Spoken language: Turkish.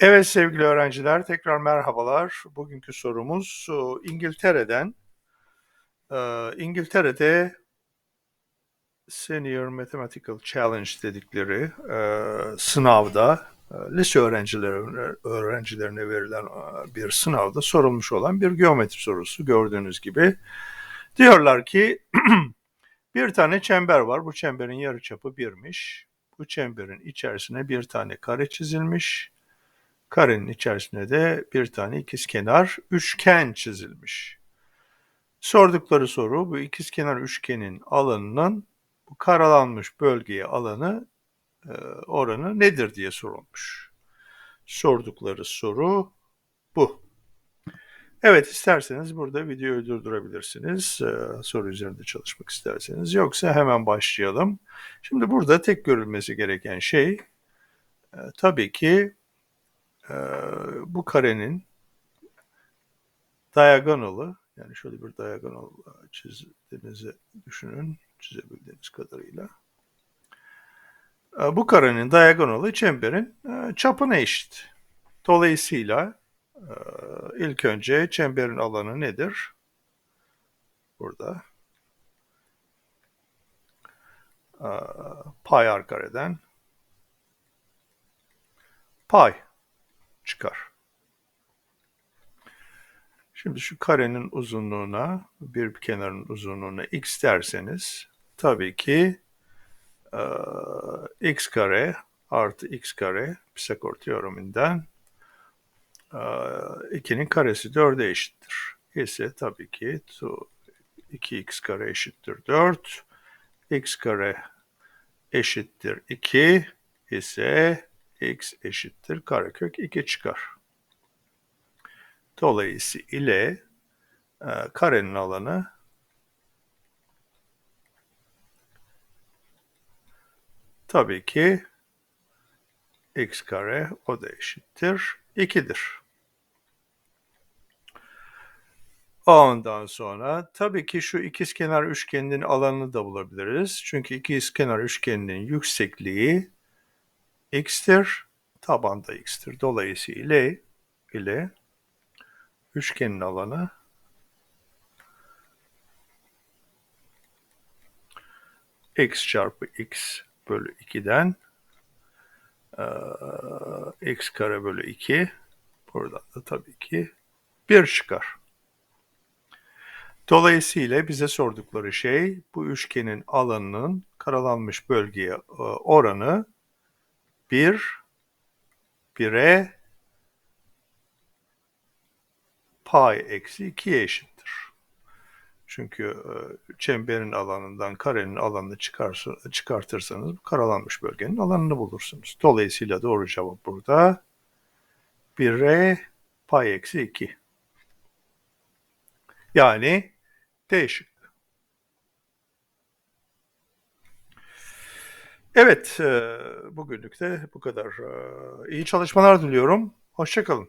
Evet sevgili öğrenciler, tekrar merhabalar. Bugünkü sorumuz e, İngiltere'den. E, İngiltere'de Senior Mathematical Challenge dedikleri e, sınavda, lise öğrencilerine, öğrencilerine verilen bir sınavda sorulmuş olan bir geometri sorusu gördüğünüz gibi. Diyorlar ki bir tane çember var, bu çemberin yarıçapı birmiş. Bu çemberin içerisine bir tane kare çizilmiş Karenin içerisine de bir tane ikizkenar üçgen çizilmiş. Sordukları soru bu ikizkenar üçgenin alanının bu karalanmış bölgeye alanı e, oranı nedir diye sorulmuş. Sordukları soru bu. Evet isterseniz burada videoyu durdurabilirsiniz. Ee, soru üzerinde çalışmak isterseniz. Yoksa hemen başlayalım. Şimdi burada tek görülmesi gereken şey e, tabii ki e, bu karenin diagonalı yani şöyle bir diagonal çizdiğinizi düşünün çizebildiğiniz kadarıyla. E, bu karenin diagonalı çemberin e, çapına eşit. Dolayısıyla e, ilk önce çemberin alanı nedir? Burada. E, pay r kareden pay çıkar. Şimdi şu karenin uzunluğuna, bir kenarın uzunluğuna x derseniz tabii ki e, x kare artı x kare Pisagor teoreminden e, 2'nin karesi 4'e eşittir. İse tabii ki 2x kare eşittir 4. x kare eşittir 2 ise x eşittir karekök 2 çıkar. Dolayısıyla e, karenin alanı tabii ki x kare o da eşittir 2'dir. Ondan sonra tabii ki şu ikizkenar üçgeninin alanını da bulabiliriz. Çünkü ikizkenar üçgeninin yüksekliği x'tir, taban da x'tir. Dolayısıyla ile üçgenin alanı x çarpı x bölü 2'den e, x kare bölü 2 buradan da tabii ki 1 çıkar. Dolayısıyla bize sordukları şey bu üçgenin alanının karalanmış bölgeye oranı 1 1'e pay eksi 2'ye eşittir. Çünkü e, çemberin alanından karenin alanını çıkartırsanız karalanmış bölgenin alanını bulursunuz. Dolayısıyla doğru cevap burada 1'e pay eksi 2. Yani değişik. Evet, e, bugünlük de bu kadar. E, iyi çalışmalar diliyorum. Hoşçakalın.